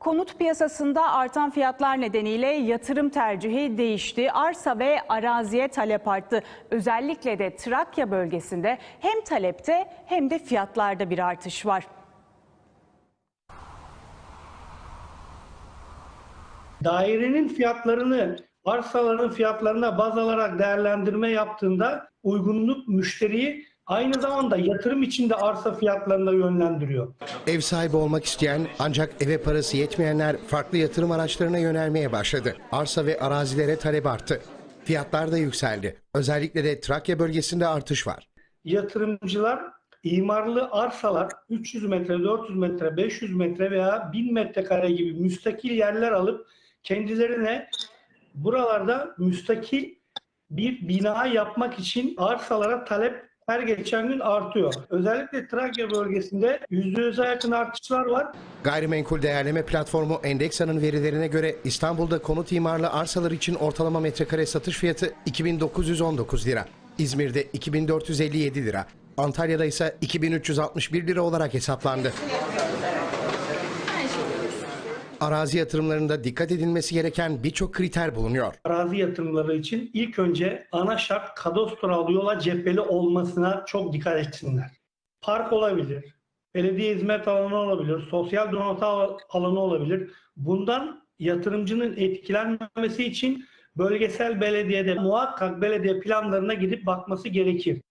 Konut piyasasında artan fiyatlar nedeniyle yatırım tercihi değişti. Arsa ve araziye talep arttı. Özellikle de Trakya bölgesinde hem talepte hem de fiyatlarda bir artış var. dairenin fiyatlarını arsaların fiyatlarına baz alarak değerlendirme yaptığında uygunluk müşteriyi aynı zamanda yatırım için de arsa fiyatlarına yönlendiriyor. Ev sahibi olmak isteyen ancak eve parası yetmeyenler farklı yatırım araçlarına yönelmeye başladı. Arsa ve arazilere talep arttı. Fiyatlar da yükseldi. Özellikle de Trakya bölgesinde artış var. Yatırımcılar imarlı arsalar 300 metre, 400 metre, 500 metre veya 1000 metrekare gibi müstakil yerler alıp kendilerine buralarda müstakil bir bina yapmak için arsalara talep her geçen gün artıyor. Özellikle Trakya bölgesinde %100'e yakın artışlar var. Gayrimenkul değerleme platformu Endeksa'nın verilerine göre İstanbul'da konut imarlı arsalar için ortalama metrekare satış fiyatı 2919 lira. İzmir'de 2457 lira. Antalya'da ise 2361 lira olarak hesaplandı. Arazi yatırımlarında dikkat edilmesi gereken birçok kriter bulunuyor. arazi yatırımları için ilk önce ana şart kadastral yola cepheli olmasına çok dikkat etsinler. Park olabilir, belediye hizmet alanı olabilir, sosyal donatı al- alanı olabilir. Bundan yatırımcının etkilenmemesi için bölgesel belediyede muhakkak belediye planlarına gidip bakması gerekir.